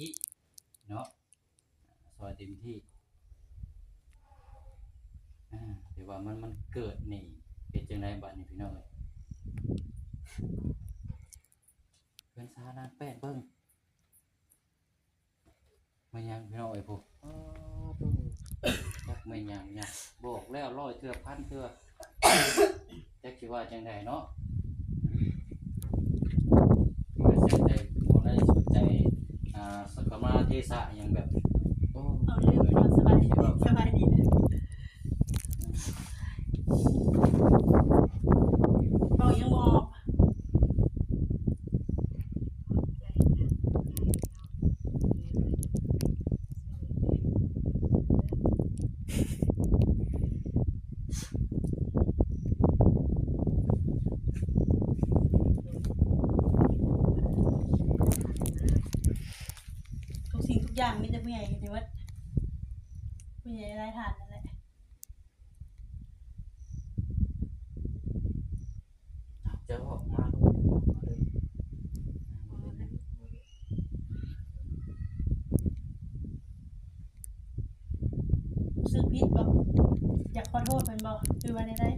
ที่เนาะซอยเต็มที่อ่าแต่ว่ามันมันเกิดนี่เป็นจังไดบัดนี้พี่น้องเอ้ยเพิ่นสาดานแป้งเบิ่งมายังพี่น้องเอ้ยพวกอ้าวดูจักไม่ยังเนี่ยบอกแล้วร้อยเทื่อพันเทื่อจักสิว่าจังไดเนาะบ่ได้สนใจบ่ได้สนใจ อ่าสักกะมาเทศะหยังแบบโอ้เอาเรื่องความสบายดีสบายดีนะบอกยังบอก ทุกสิ่งทุก อย่างมีแต่ผู้ใหญ่เห็นว่าผู้ใหญ่ได้ทานนั่นแหละจะออกมาลูกมาเลยมาเลยรู้สึกผิดบอกอยากขอโทษเพิ่นบอกคือว่าได้ได้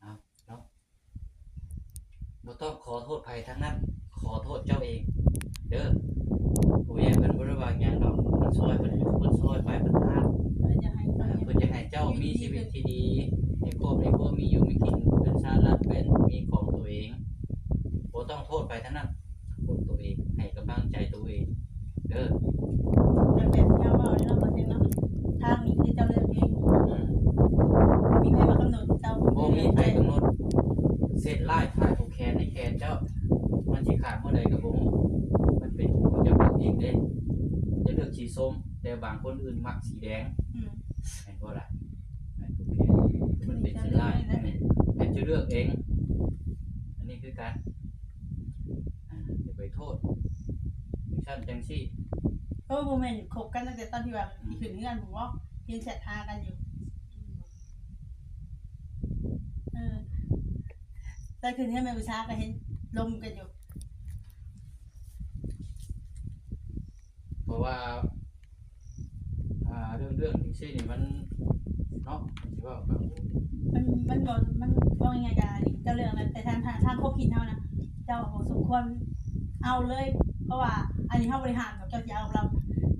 เอาเนาะบ่ต้องขอโทษภัยทั้งนั้น ขอโทษเจ้าเอง เด้อผู้ใหญ่เพิ่นบ่ได้ว่าหยังดอกเพิ่นซอยเพิ่นเพิ่นซอยไปเพิ่นทานเพิ่นจะให้อ่าเพิ่เพิ่นนจะให้เจ้ามีชีวิตที่ดีในครอบในครัวมีอยู่มีกินเป็นชาติรัฐเป็นมีของตัวเองบ่ต้องโทษไปทั้งนั้นโทษตัวเอง ให้กำลังใจตัวเอง เด้อ แบบแบบที่เราบอกเนาะบ่เซ็งเนาะทางนี้คือเจ้าเลือกเอง อืม บ่มีใครมากำหนดเจ้า บ่มีใครกำหนดเศษลายถ่ายผูกแขนในแขนเจ้า มันสิขาดเมื่อใดก็บ่ฮู้มันเป็นของเจ้าเองเด้จะเลือก สีส้ม แต่บางคนอื่นมักสีแดงอืมแม่นบ่ล่ะแม่นผูกแขนมันเป็นเศษลายให้จะเลือกเอง อันนี้คือการอ่าอย่าไปโทษจังซั่นจังซี่เพราะว่าบ่แม่นคบกันตั้งแต่ตอนที่ว่าที่ขึ้นเฮือนผมว่าเพียงแชทหากันอยู่เออแต่คืนนี้แม่บูชาก็เห็นลมกันอยู่เพราะว่าอ่า เรื่องเรื่องจังซี่นี่มันเนาะสิว่าแบบมันมันบอกมันบอกยังไงกันเจ้าเรื่องนั้นแต่ทางทางทางคบคิดเท่านะเจ้าสมควรเอาเลย เพราะว่า อันนี้เขาบริหารกับเจ้าจะเอากับเรา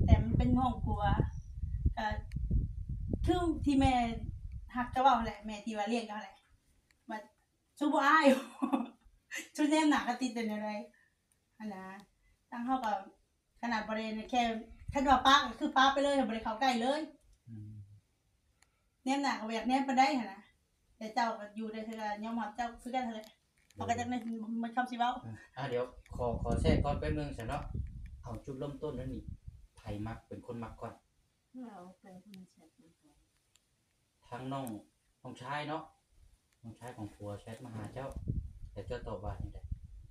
แต่มันเป็นห้องครัวก็คือที่แม่หักเจ้าว่าแหละแม่ที่ว่าเลี้ยงเจ้าแหละมาชูบอ้ายชุดแนมหนักก็ติดเป็นอะไรอันนะตั้งเข้ากับขนาดบริเวณแค่ แค่ว่าป้าก็คือป้าไปเลยบริเขาใกล้เลยอืมแนมหนักก็อยากแนมไปได้หั่นนะแต่เจ้าก็อยู่ในเธอยอมรับเจ้าคือกันเท่าไหร่เขาก็จะในมันคำสิเว้าอ่าเดี๋ยวขอขอแทรกก่อนแป๊บนึงฉันเนาะเอาจุดเริ่มต้นนั่นนี่ไผมักเป็นคนมักก่อนเราเป็นคนแชทมาก่อนทั้งน้องน้องชายเนาะน้องชายของผัวแชทมาหาเจ้าแต่เจ้าตอบว่านี่แหละ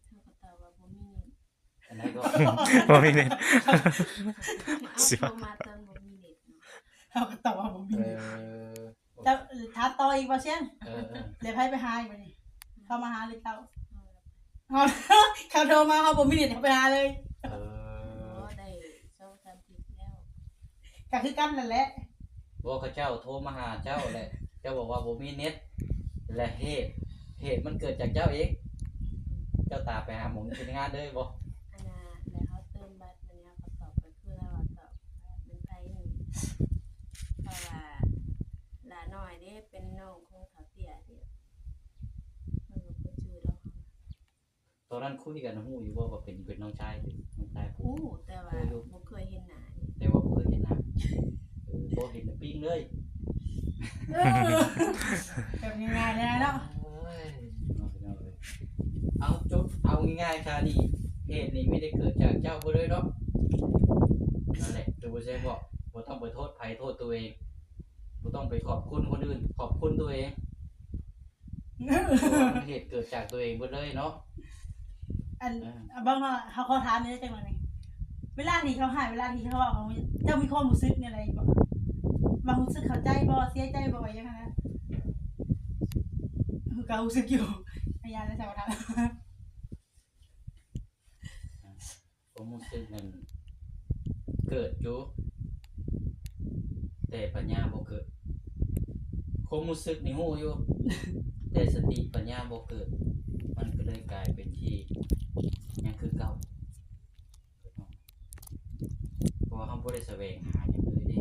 เขาก็ตอบว่าบ่มีเน็ต อันนั้น ก็บ่มีเน็ตเอาสิโทรมาตอนบ่มีเน็ตเนาะเขาก็ตอบว่าผมมีเออเจ้าท้าต่ออีกว่าเช่นเออเออเดี๋ยวให้ไปหาอีกวันนี้เข้ามาหาเลยเจ้าเอาละเขาเขาโทรมาเขาผมมีเน็ตเขาไปหาเลยเออ๋ออได้สองสามทิศแล้วก็คือกันนั่นแหละบอกเขาเจ้าโทรมาหาเจ้าแหละเจ้าบอกว่าบ่มีเน็ตและเหตุเหตุมันเกิดจากเจ้าเอง เจ้าตาไปหาหมอเป็นงานเลยบ่อัน เพราะว่าหลาน้อยเด้เป็นน้องของเขาเตี้ยเด้มันบ่คนชื่อดอกตอนนั้นคุยกันฮู้อยู่ว่าว่าเป็นเป็นน้องชายน้องชายผู้อู้แต่ว่าบ่เคยเห็นหน้านี่แต่ว่าบ่เคยเห็นหน้าเออบ่เห็นแต่ปิ้งเลยเออแบบง่ายๆเลยนะเนาะเอ้ยเอาไปเอาเลยเอาจบเอาง่ายๆค่ะนี่เหตุนี้ไม่ได้เกิดจากเจ้าบ่เลยเนาะนั่นแหละดูบ่ใช่บ่บ่ ต้องไปโทษไผโทษตัวเองบ่ต้องไปขอบคุณคนอื่น ขอบคุณตัวเองเพราะว่ามันเหตุเกิดจากตัวเองหมดเลยเนาะอันบางว่าเขาเขาถามเนี่ยจังหวะนี้เวลาที่เขาหายเวลาที่เขาบอกเขาเจ้ามีความรู้สึกในอะไรบ่บางรู้สึกเข้าใจบ่เสียใจบ่ว่าอย่างนั้นนะคือก็รู้สึกอยู่พยายามจะสวัสดีความรู้สึกนั้นเกิดอยู่ แต่ปัญญาบ่เกิดความรู้สึกนี่ฮู้อยู่ แต่สติปัญญาบ่เกิด มันก็เลยกลายเป็นที่ยังคือเก่าเพราะว่าเขาบ่ได้แสวงหาหยังเลยเดิ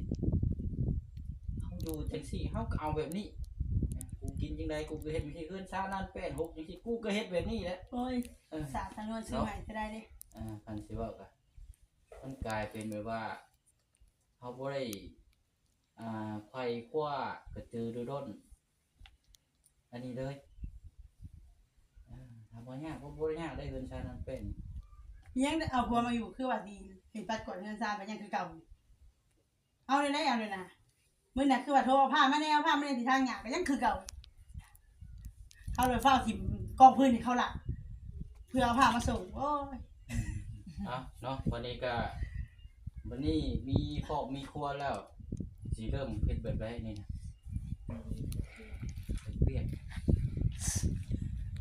เขาอยู่จังซี่เขาก็เอาแบบนี้กูกินจังไดกูก็เฮ็ดจังซี่เฮือนซ่านั่นแป้นหกจังซี่กูก็เฮ็ดแบบนี้แหละโอ้ยเออสาทางโน้นซื้อใหม่จะได้เด้อ่าคันสิเว้าก็มันกลายเป็นแบบว่าเขาบ่ได้ อ่าไขว้คว้ากระตือรือร้นอันนี้เลยอ่าทำบ่ยากบ่บ่ได้ยากได้เฮือนซ่านั่นแป้นยังเอาผัวมาอยู่คือว่าดีเห็นปัดกดเงินซาไปยังคือเก่า เอาเลยนะเอาเลยนะมื้อน่ะคือว่าโทรเอาผ้ามาแนวผ้ามาในทิศทางหยาก็ยังคือเก่า เขาเลยเฝ้าถิ่มกองพื้นให้เขาละเพื่อเอาผ้ามาส่งโอ้ยอะเนาะวันนี้ก็วันนี้มีครอบมีครัวแล้ว สิเริ่มเฮ็ดแบบไรนี่นะเฮ็ดเวียก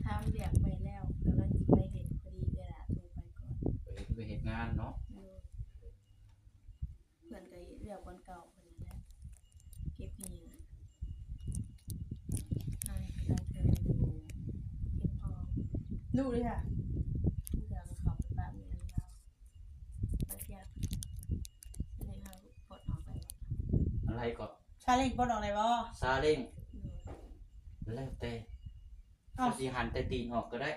ทำเรียกไปแล้วกำลังจะไปเห็นพอดีเวลาโทรไปก่อนไปเฮ็ดไปเฮ็ดงานเนาะเออเพื่อนก็เรียกคนเก่าคนนั้นแหละเก็บเหงื่ออ่านกำลังเดินอยู่เก็บทองดูเลยค่ะ เรื่องเขาไปบ้านเมืองเราไปเที่ยวอันนี้เราปลดออกไปว่า อะ ไรก็ชาเล้งปลดออกเลยบ่ซาเล้งเออแล้วแต่เอ้าเจ้าสิหันแต่ตีนออกก็ได้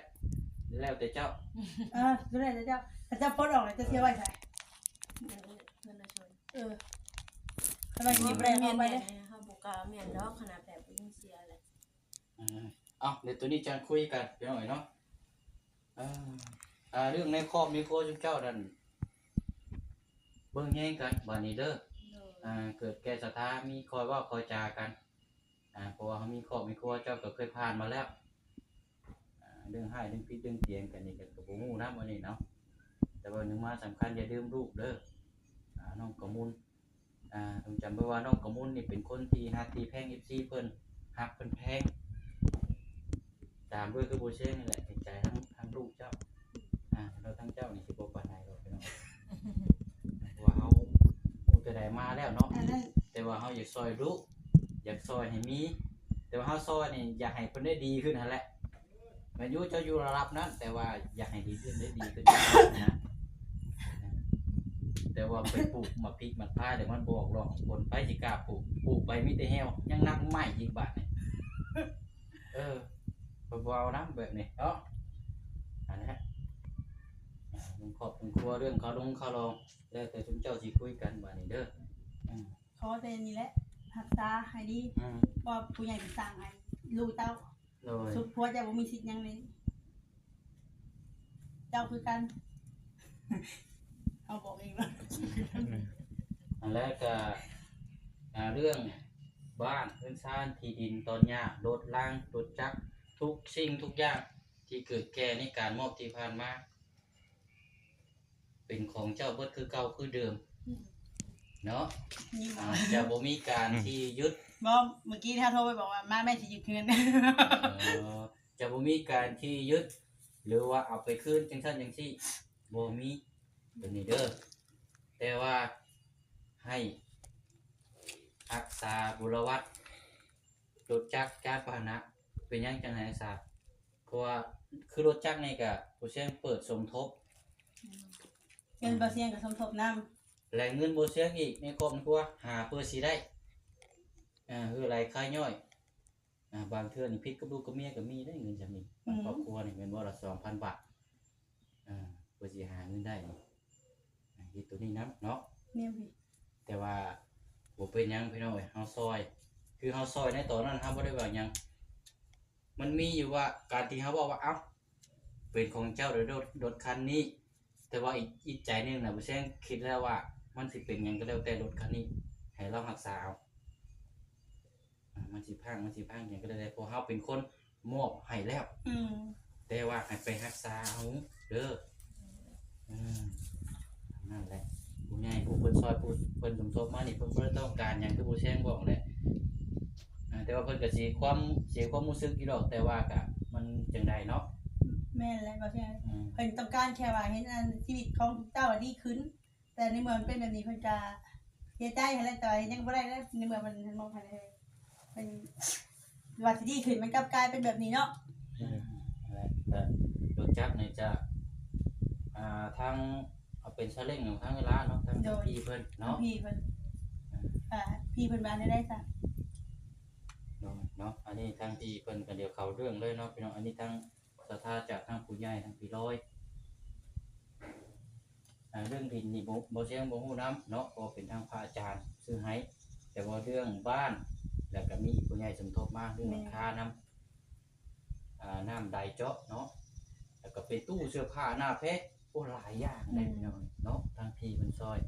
แล้วแต่เจ้าเออดูเลยเจ้าแต่เจ้าปลดออกเลยจะเสียไว้ใส่เงินเงินละชนเออทำไมกินแรงเมีเอายนไปไปเลยเขาบอกว่าเมียนดอกขนาดแบบยิ่งเสียแหละอ่าเอาเดี๋ยวตัวนี้จะคุยกันไปหน่อยเนาะอ่าอ่าเรื่องในครอบในครัวจุ๊เจ้านั่นเบิ่งแย่งกันบัดนี้เด้อโดย อ่าเกิดแก่สถามีคอยว่าคอยจากันอ่าเพราะว่าเขามีครอบมีครัวเจ้าก็เคยผ่านมาแล้วอ่าเรื่องให้เรื่องพิษเรื่องเตียงกันนี่ก็กับผมงูนะวันนี้เนาะแต่ว่าหนึ่งมาสำคัญอย่าลืมลูกเด้ออ่าน้องกระมุนอ่าต้องจำไว้ว่าน้องกระมุนนี่เป็นคนที่ฮักที่แพงเอฟซีเพิ่นฮักเพิ่นแพงตามด้วยคือโบเช่นี่แหละเห็นใจทั้งทั้งลูกเจ้าอ่าเราทั้งเจ้านี่สิบปานใดหรอกพี่น้องเพราะว่าเขาผู้ แต่ใดมาแล้วเนาะอันนั้นแต่ว่าเขาอยากซอยลูกอยากซอยให้มี แต่ว่าเขาซอยนี่อยากให้เพิ่นได้ดีขึ้นนั่นแหละแม่นอยูเจ้าอยู่ระดับนั้น แต่ว่าอยากให้ดีขึ้นได้ดีขึ้นนะแต่ว่าไปปลูกมาพริกมาพร้ายเดี๋ยวมันบออกหรอกคนไปสิกล้าปลูกปลูกไปมีแต่แฮวยังนักใหม่อีกบาทนี่เออเบาๆนะแบบนี้เนาะอันนี้ฮะ อ่าลุงขอบลุงครัวเรื่องเขาลงเขาลองแล้วแต่ทุกเจ้าสิคุยกันบาดนี้เด้ออืมขอแต่นี่แหละหักตาให้ดีอืมว่าผู้ใหญ่เป็นสั่งให้ลูกเต้าโดยสุดพัวจะบ่มีสิทธิ์หยังเลยเจ้าคือกัน เอาบอกเองว่าอันแรกก็อ่าเรื่องบ้านเรื่องชานที่ดินตอนหญ้ารถล่างรถจักรทุกสิ่งทุกอย่างที่เกิดแก่ในการมอบที่ผ่านมา เป็นของเจ้าเบิดคือเก่าคือเดิม เนาะนี่อ่าจะบ่มีการที่ยึดบอกเมื่อกี้ถ้าโทรไปบอกว่ามาแม่สิหยุดเงิน เอ่อจะบ่มีการที่ยึด หรือว่าเอาไปคืนจังซั่นจังซี่บ่มีตัวนี้เด้อแต่ว่าให้รักษาบุรวัตรถจักรจานพาหนะ เป็นหยังจังได๋ทราบเพราะว่าคือรถจักรนี่ก็ผู้เชี่ยงเปิดสมทบเงินบ่เสียงกับสมทบน้และเงินบ่เสียงอีกในครอบครัวหาเพื่อสิได้อ่าคืออะไรค่าย่อยอ่าบางเทื่อนี่ผิดกับลูกกับเมียก็มีได้เงินจำนี้บางครอบครัวนี่แม่นบ่ละ2,000บาทอ่าเพื่อสิหาเงินได้นี่อ่าเฮ็ดตัวนี้นํเนาะำเนี่ยพี่แต่ว่าบ่เป็นหยังพี่น้องเอ้ยเฮาซอย คือเฮาซอยในตอนนั้นเฮาบ่ได้ว่าหยัง มันมีอยู่ว่าการที่เฮาบอกว่าเอ้าเป็นของเจ้าหรือรถรถคันนี้ แต่ว่าอีกอีกใจหนึงน่ะบ่แซงคิดแล้วว่า มันสิเป็นหยังก็แล้วแต่รถคันนี้ให้เรารักษาเอาอ่ามันสิพังมันสิพังหยังก็แล้วแต่เพราะเฮาเป็นคนมอบให้แล้ว อืมแต่ว่าให้ไปรักษาเอาเด้ออืมนั่นแหละผู้ใหญ่ผู้เพิ่นซอยผู้เพิ่นสมทบมานี่เพิ่นบ่ได้ต้องการหยังคือผู้แซงบอกแหละอ่าแต่ว่าเพิ่นก็สิความเสียความรู้สึกอยู่ดอกแต่ว่าก็มันจังไดเนาะ แม่นแล้วก็ใช่อืมเพิ่นต้องการแค่ว่าเห็นอันชีวิตของเจ้าอะดีขึ้น แต่ในเมืองเป็นแบบนี้เพิ่นจะเสียใจให้แล้วแต่ว่ายังบ่ได้แล้วในเมืองมันมันมองไปเลยเป็นว่าสิดีขึ้นมันกลับกลายเป็นแบบนี้เนาะและแต่รถจักรเนี่ยจะอ่าทางเอาเป็นซาเล้งของทางเวลาเนาะทางพี่เพิ่นเนาะ พี่เพิ่นอ่าพี่เพิ่นมาได้ได้จ้ะเนาะ อันนี้ทางพี่เพิ่นก็เดี๋ยวเขาเรื่องเลยเนาะพี่น้อง อันนี้ทาง สถาจากทางผู้ใหญ่ทางพี่ร้อยอ่าเรื่องดินนี่บ่บ่เสียงบ่ฮู้นํเนาะก็เป็นทางพระอาจารย์ซื้อให้ แต่ว่าเรื่องบ้านแล้วก็มีผู้ใหญ่สมทบมาเรื่องหลังคาน้ำอ่าน้ำใดเจาะเนาะแล้วก็เป็นตู้เสื้อผ้าหน้าเพชรโอ้หลายอย่างเลยพี่น้องเนาะทางพี่เพิ่นซอย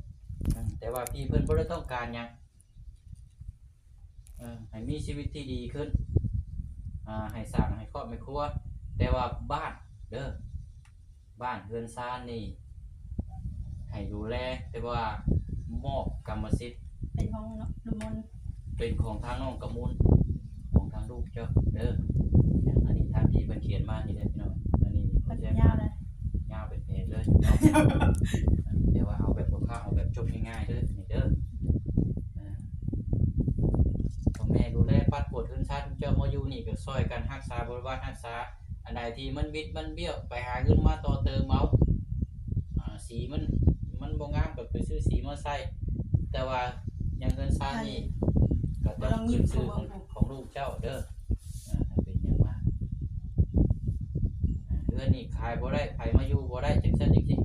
อืมแต่ว่าพี่เพิ่นบ่ได้ต้องการหยังเออให้มีชีวิตที่ดีขึ้นอ่าให้สร้างให้ครอบให้ครัว แต่ว่าบ้านเด้อบ้านเรือนซ่านนี่ ให้ดูแล แต่ว่ามอบกรรมสิทธิ์เป็นของเนาะลุงมนต์เป็นของทางน้องกระมูลของทางลูกเจ้าเด้ออย่างอันนี้ทางที่เพิ่นเขียนมานี่เด้อพี่น้องอันนี้มัเขานแจ้งยาวเลยยาวเป็นเพจเลยเนาะ เดี๋ยวว่าเอาแบบข้าวเอาแบบจบง่ายๆเด้อนี่เด้ออ่าพ่อแม่ดูแลปัดปวดทุนชาติเจ้ามาอยู่นี่ก็ซอยกันรักษาบริวารรักษา อันใดที่มันบิดมันเบี้ยวไปหาเงินมาต่อเติมเอาอ่าสีมันมันบ่งามก็ไปซื้อสีมาใส่แต่ว่าอย่างเงินซ่านี่ก็ต้องขึ้นชื่อของของลูกเจ้าเด้ออ่าถ้าเป็นอย่างว่าอ่าเรือนนี่ขายบ่ได้ไผมาอยู่บ่ได้จังซั่นจังซี่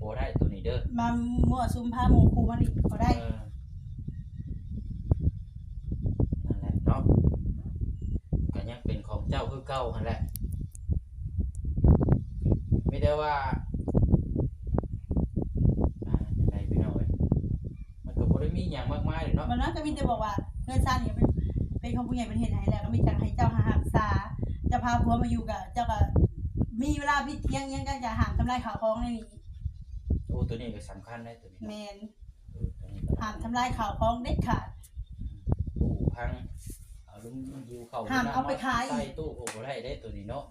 บ่ได้ตัวนี้เด้อมามั่วซุมพาหมู่ครูมาดิบ่ได้เออนั่นแหละเนาะก็ยังเป็นของเจ้าคือเก่าหั่นแหละ ไม่ได้ว่าอ่าจังไดพี่น้องเอ้ยมันก็บ่ได้มีหยังมากมายเลยเนาะ มันนั้นก็มีแต่บอกว่าเงินซ่านเนี่ยเป็นเป็นของผู้ใหญ่เป็นเฮ็ดให้แล้วก็มีจังให้เจ้าหารักษาจะพาผัวมาอยู่กับเจ้าก็มีเวลาพิเที่ยงยังก็จะห้ามทำลายข้าวของในนี้โอ้ตัวนี้ก็สำคัญนะตัวนี้แม่นเออตัวนี้ก็ห้ามทำลายข้าวของเด็ดขาด ตู้พังเอาลุงยิวเข้าห้ามเอาไปขายใส่ตู้โอ้บ่ได้เด้ตัวนี้เนาะ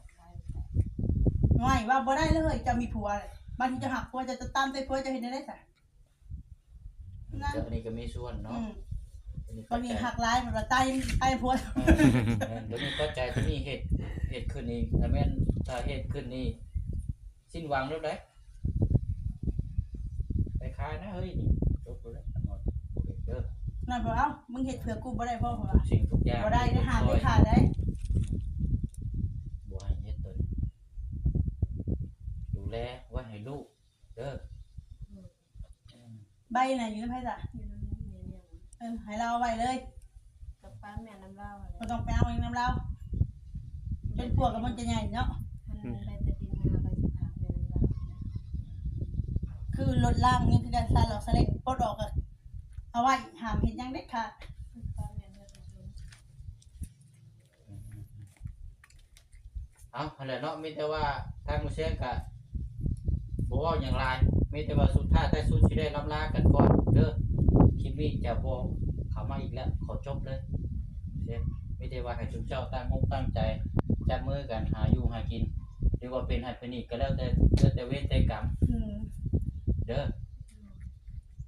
ง่ายว่าบ่ได้เลยจะมีผัวเลยบางทีจะหักผัวจะจะตามใจผัวจะเห็นได้จ้ะนั่นเดี๋ยวอันนี้ก็มีส่วนเนาะอืมตัวนี้บาเข้างใจทีหักร้ายแบบว่าตายตายผัวเออตัวนี้เข้าใจตัวนี้เฮ็ดเฮ็ดขึ้นนี่ถ้าแม่นถ้าเฮ็ดขึ้นนี่สิ้นหวังแล้วเด้ไปขายนะเฮ้ยนี่จบแล้วทั้งหมดโอเคเด้อนั่นบอกเอ้ามึงเห็ดเผื่อกูบ่ได้พ่อผัวทุกสิ่งทุกอย่างบ่ได้ได้หามได้ขาดได้ บ่ให้เฮ็ดตัวนี้ดู แลไว้ให้ลูก เด้ออืมใบน่ะอยู่ในไผจ้ะอยู่ในนี้เนี่ยเออให้เราเอาไว้เลยกับป้าแม่น้ำเล่าอะไรบ่ต้องไปเอาเองนำเราเป็นพวกกับมันจะใหญ่เนาะท่านได้แต่ดินมาไปสิถามแม่น้ำเล่าคือลดล่างนี่คือการซาหลอกสเล็กปลดออกอะเอาไว้หามเห็นยังเด็ดขาดป้าแม่เลือดชนเอาหั่นแหละเนาะมีแต่ว่าทางผู้เชี่ยวก็ บ่เว้าหยังหลายมีแต่ว่าสุดท้ายแต่สุดสิได้รับลากันก่อนเด้อคลิปนี้จะบ่เข้ามาอีกแล้วขอจบเลยเช่มีแต่ว่าให้ทุกเจ้าตั้งมุกตั้งใจจับมือกันหาอยู่หากินหรือว่าเป็นให้เป็นอีกก็แล้วแต่แล้วแต่เวรแต่กรรมอืมเด้อ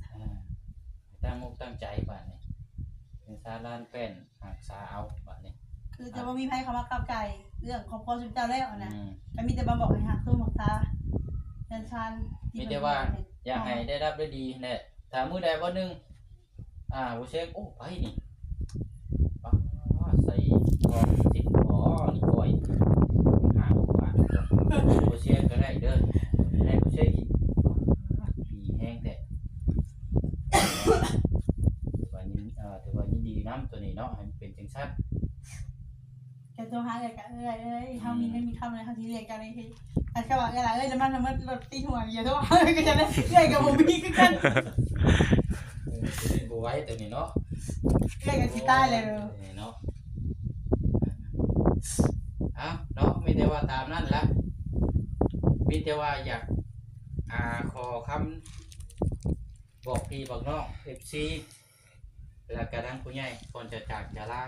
อ่าตั้งมุกตั้งใจบัดนี้เป็นสาลานแป้นหักษาเอาบัดนี้คือจะบ่มีไผเข้ามาก้าวไก่เรื่องของพ่อสุเจ้าแล้วนะอืมก็มีแต่มาบอกให้หักสู้หมกตา เดินชานมีแต่ว่า อยากให้ได้รับได้ดีเนี่ยถามือใดวันหนึ่งอ่าบูเชกโอ้ไปนี่ป้าใส่กองสิบอ๋อนี่ก้อยหาบาทผู้เชฟก็ได้เด้อได้ผู้เชฟอีกผีแห้งแต่ถือว่ายินเอ่อถือว่ายินดีน้ำตัวนี้เนาะให้มันเป็นจังซั่น แกตัวหาเลยกะเอ้ยเอ้ยเฮามีไม่มีคำเลยเฮาสิเรียกกันเลยทีอันก็ว่าอะไรเอ้ยน้ำมันน้ำมันรถตีหัวอย่าโทษก็จะได้เรียกกับผมมีคือกันเออตัวนี้บ่ไหว้ตัวนี้เนาะเรียกกันสิตายเลยเนาะเอาเนาะมีแต่ว่าตามนั่นละมีแต่ว่าอยากอ่าขอคำบอกพี่บอกน้องเอฟซีและกระทั่งผู้ใหญ่ก่อนจะจากจะลา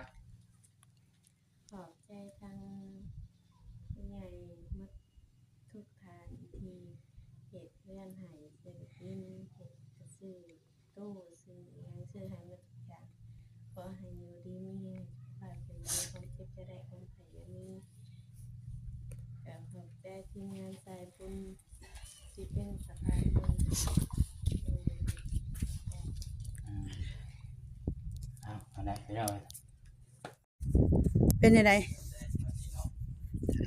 ขอบใจทางผู้ใหญ่มด รียนให้ซื้อกินเฮ็ดก็ซื้อตู้ซื้อหยังซื้อให้หมดทุกอย่างขอให้อยู่ดีมีแรงปราศจากความเจ็บจะได้ความไข้อย่ามีก็ขอบใจทีมงานสายบุญที่เป็นสะพานบุญ เออเอาเอาได้พี่น้องเอ้ยเป็นยังไง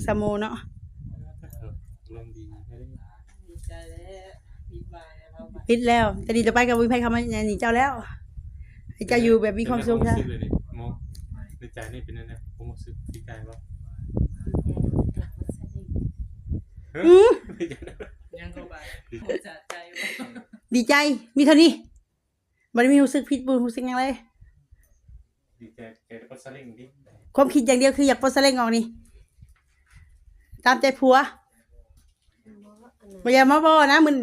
สมูเนาะลมดีให้ได้ดีใจแล้วมีบายแล้วบัดปิดแล้ว แต่ดีจะไปกับวิภัยคำว่าหนีเจ้าแล้วให้เจ้าอยู่แบบมีความสุขนะนะเลยนี่มองในใจนี่เป็นยังไงผมรู้สึกดีใจว่า อือยังก็บายสะใจว่าดีใจ มีเท่านี้บ่ได้มีรู้สึกผิดบุญรู้สึกหยังเลย ดีใจใจแล้วก็สลิงดิความคิดอย่างเดียวคืออยากปลดสะเล่งออกนี่ ตามใจผัวบ่อย่ามาบ่นะมึง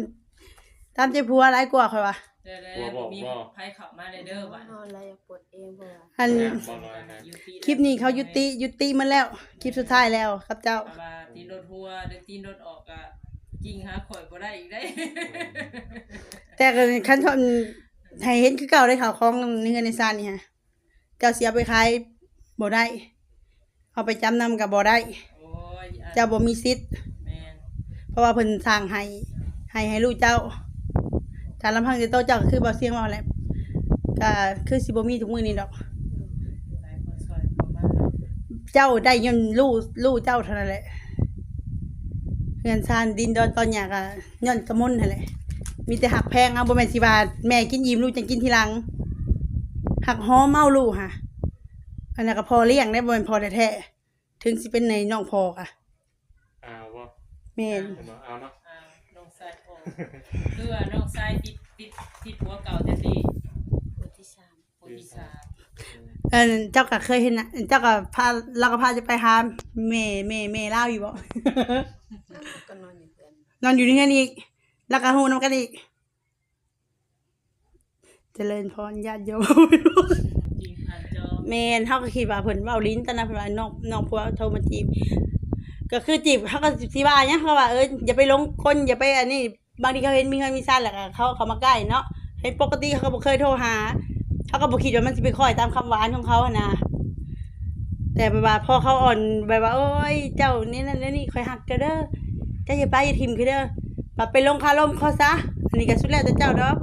ตามใจผัวหลายกว่าค่อยว่าเด้อๆมีไผขับมาได้เด้อบัดนอนแล้วอยากปวดเองบ่ล่ะอันบอลลอยนะคลิปนี้เขายุติยุติมันแล้ว คลิปสุดท้ายแล้วครับเจ้า ว่าตีรถหัวเด้อตีรถออกอ่ะกิ่งหาข่อยบ่ได้อีกได้ แต่ก็คันชอบให้เห็นคือเก่าได้ข่าวของในเงินในซานนี่ฮะเจ้าเสียไปขายบ่ได้ เอาไปจำนำกับบ่ได้ โอ้ยเจ้าบ่มีสิทธิ์แม่นเพราะว่าเพิ่นสร้างให้ให้ให้ลูกเจ้าการลำพังแต่โตเจ้าก็คือบ่เสียงว่าแหละก็คือสิบ่มีทุกมื้อนี้ดอก หลายคนช่วยเข้ามาเนาะเจ้าได้ย้อนลูกลูกเจ้าเท่านั้นแหละ เงินซานดินดอนตอนหยากอะย้อนกระมนนั่นแหละมีแต่หักแพงเอาบ่แม่นสิว่าแม่กินอิ่มลูกจังกินทีหลัง หักหอมเมาลูกค่ะ อันนั้นก็พอเลี้ยงได้บ่แม่นพอแท้ๆถึงสิเป็นในน้องพอค่ะอ้าวว่าแม่นเอาเนาะอ่าน้องชายพ่อคือว่าน้องชายติดติดติดผัวเก่าแต่ดีปวดที่สามคนที่สาม เออเจ้าก็เคยเห็นนะเจ้าก็พาเราก็พาจะไปหาแม่แม่แม่เล่าอยู่บ่ ก็นอนอยู่เพื่อนนอนอยู่ที่นั่นอีกแล้วก็ฮู้นำกันอีก เจริญพรญาติโยมจริงผ่านจอแม่นเฮาก็คิดว่าเพิ่นเว้าลิ้นตอนนั้นเพิ่นว่าน้องน้องผัวโทรมาจีบ ก็คือจีบเขาก็สิว่าหยังเขาว่าเอออย่าไปหลงคนอย่าไปอันนี้ บางทีเขาเห็นมีเงินมีซ่านแล้วก็เขาเขามาใกล้เนาะเห็นปกติเขาก็บ่เคยโทรหา เขาก็บ่คิดว่ามันสิไปคอยตามคำหวานของเขาอะนะแต่แบบว่าพอเขาอ่อนแบบว่าโอ้ยเจ้านี่นั่นนี่คอยหักเจ้าเด้อเจ้าอย่าไปอย่าทิมคือเด้อแบบไปลงคารมเขาซะอันนี้ก็สุดแล้วแต่เจ้าเนาะ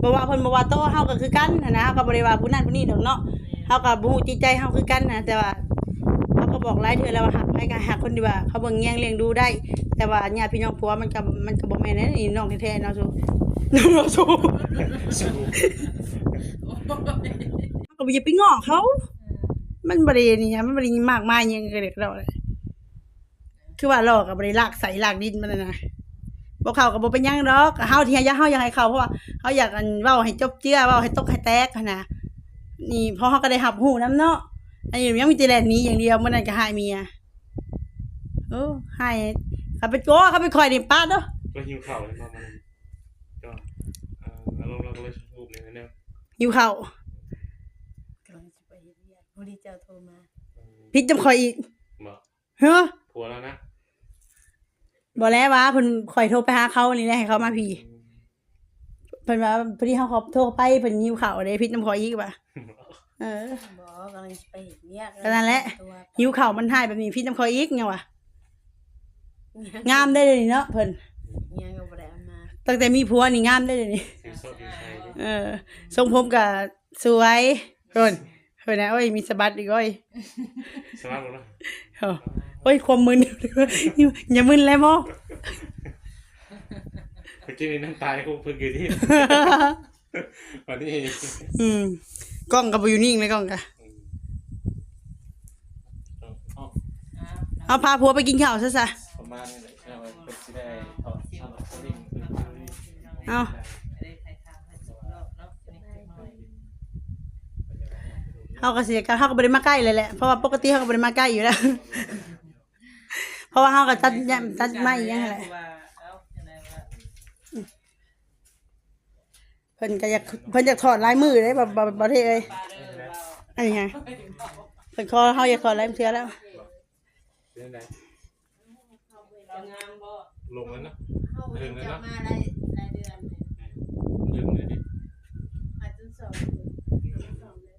บ่ว่าเพิ่นบ่ว่าโตเฮาก็คือกันหั้นะเฮาก็บ่ได้ว่าผู้นั้นผู้นี้ดอกเนาะเฮาก็บ่ฮู้จิตใจเฮาคือกันนะแต่ว่าเขาก็บอกหลายเทื่อแล้วว่าหักไปก็หักคนดีว่าเขาเบิ่งแย่งเลี้ยงดูได้ แต่ว่าญาติพี่น้องผัวมันก็มันก็บ่แม่นนี่น้องแท้ๆเนาะสู้ น้องสู้สู้ก็บ่อย่าไปง้อเขา มันบ่ได้นี่ฮะมันบ่ได้มากมายหยังก็เด็กเราเลยคือว่าเราก็บ่ได้ลากใส่ลากดินมันน่ะนะบ่เข้าก็บ่เป็นหยังดอกเฮาที่อยากเฮาอยากให้เข้าเพราะว่าเฮาอยากอันเว้าให้จบเจื้อเว้าให้ตกให้แตกหันน่ะนี่พอเฮาก็ได้รับรู้นํเนาะอันนี้ยังมีแต่แลนหนี้อย่างเดียวมื้อนั้นก็หายเมียโอ้หายเขาไปโก้เขาไปคอยนี่ป้าเด้อก็หิวข่าวเลยมามันก็อารมณ์เรา ก็เลยชูบเลยนะเนี่ยหิวข้าวกำลังจะไปเฮ็ดเวียกพอดีเจ้าโทรมาพิษจำคอยอีกบอกเฮ้อผัวแล้วนะบ่แล้วว่าเพิ่นข่อยโทรไปหาเขานี่แหละให้เขามาพี่เพิ่นว่าพอดีเขาขอโทรไปเพิ่นหิวข้าวเด้พิษน้ำคอยอีกว่ะเออ บอกกำลังจะไปเฮ็ดเวียกก็นั่นแหละ ตัวหิวข้าวมันหายแบบนี้พิษน้ำคอยอีกไงวะงามได้เลยเนาะเพิ่น ยังก็บ่ได้ ตั้งแต่มีผัวนี่งามได้เลยนี่สีสดดีใจเออทรงผมก็สวยเพิ่นเพิ่นนะโอ้ยมีสะบัดอีกโอ้ยสบายหมดแล้วเอ้าโอ้ยความมึน อย่ามึนแล้วบ่ เมื่อกี้นี่น้ำตาคงเพิ่งเกิดที่ วันนี้อืมกล้องก็บ่อยู่นิ่งเลยกล้องก็อ๋อเอาพาผัวไปกินข้าวซะซะประมาณนี้แหละใช่ไหมเป็นสิได้ถอดทำสลิงคือ เอาได้ถ่ายทางให้จบรอบเสียก็สิเฮาก็บ่ได้มาใกล้เลยแหละ เพราะว่าปกติเฮาก็บ่ได้มาใกล้อยู่แล้ว เพราะว่าเฮาก็ตัดยามตัดไม้อยังนั่นแหละเอ้าจังเพิ่นก็อยากเพิ่นอยากถอดลายมือเลยแบ่บ่บ่เท่เอ้ยอันนี้ไงเพิ่นขอเฮาอยากถอดลายมือเทื่อแล้วลงแล้วนะเฮาพูดถึงจะ ดึงเลยดิอาจจะสองสองเดือน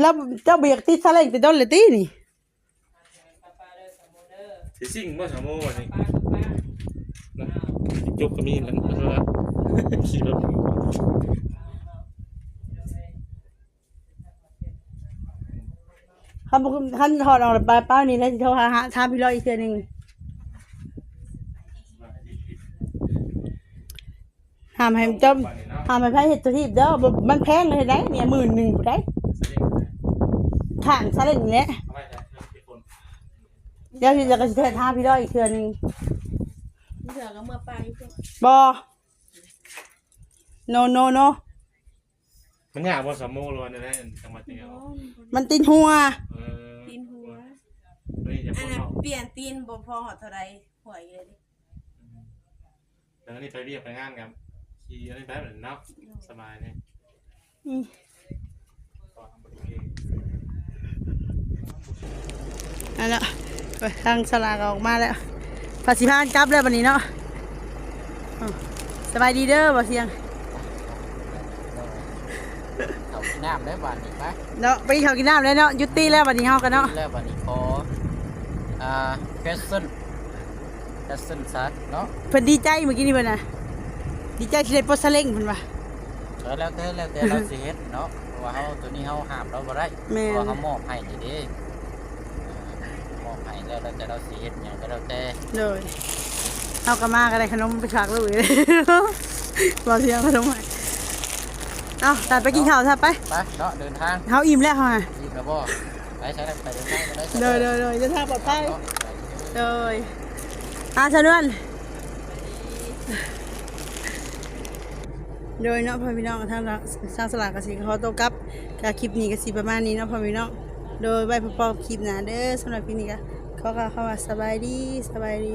แล้วเจ้าเบียกติดซาเล้งติดต้นเลยตีนี่ป้าป้าเด้อสามโมเด้อสิสิ่งบ่สามโมวันนี้ป้ากับป้านะยกก็มีแล้วนะแล้วขี่รถคันบ่คันถอดออกแล้วไปเป้านี่แล้วสิโทรหาหาถามพี่ร้อยอีกเทื่อหนึง ห้ามให้เจ้าห้ามให้ไผเฮ็ดตัวที่เด้อบ่มันแพงเลยได้เนี่ยหมื่นหนึ่งผู้ใดข้างซาเล้งนี่แหละเอาไปนะกี่คนเดี๋ยวสิจะก็สิเทศหาพี่ร้อยอีกเทื่อหนึงเถื่อก็เมื่อไปพวกบ่ no no no มันยากบ่สามโมล้วนได้จังหวัดเดียวมันติดหัวเออตีนหัวนี่จะอัพ่นอนั้นเนาะเปลี่ยนตีนบ่พอหอดเท่าไรหวยเลยดิ แล้วนี่ไปเรียกไปงานกับ ขี่อะไรแบบนั้นเนาะสบายเนี่ยอืมก็ทำบริเวณนั่นแหละไปทางสลากออกมาแล้วภาษีพานกลับแล้ววันนี้เนาะอ้าวสบายดีเด้อบ่เสียงเอาน้ำได้บานอีกไหมเนาะไปเขากินน้ำเลยเนาะยุติแล้ววันนี้เฮากันเนาะแล้วบานนี้ขออ่าแคสเซิลแคสเซิลซัดเนาะเพิ่นดีใจเมื่อกี้นี่เพิ่นน่ะ ดีใจที่ได้ปลดซาเล้งเพิ่นว่า เออแล้วแต่แล้วแต่เราสิเฮ็ดเนาะเพราะว่าเฮาตัวนี้เฮาห้ามเราบ่ได้แม่เพราะนว่าเฮามอบให้นี่เด้อ่ามอบให้แล้วแล้วแต่เราสิเฮ็ดหยังก็แล้วแต่เลยเฮาก็มาก็ได้ขนมไปฝากลูกอีกเลยบ่เสียงขนมให้เอ้าตัดไปกินข้าวซะไปไปเนาะเดินทางเฮาอิ่มแล้วเฮาน่ะรีบแล้วบ่ไปใช้แล้วไปเดินทางไปได้เด้อเด้อเด้อเดินทางปลอดภัยเนาะ เลยอาชานวน โดยเนาะพ่อพี่น้องทางสร้างสลากกสิเขาโตกลับกับคลิปนี้กสิประมาณนี้เนาะพ่อพี่น้องโดยไว้พบกับคลิปหนาเด้อสำหรับคลิปนี้ก็ขอกล่าวคำว่าสบายดีสบายดี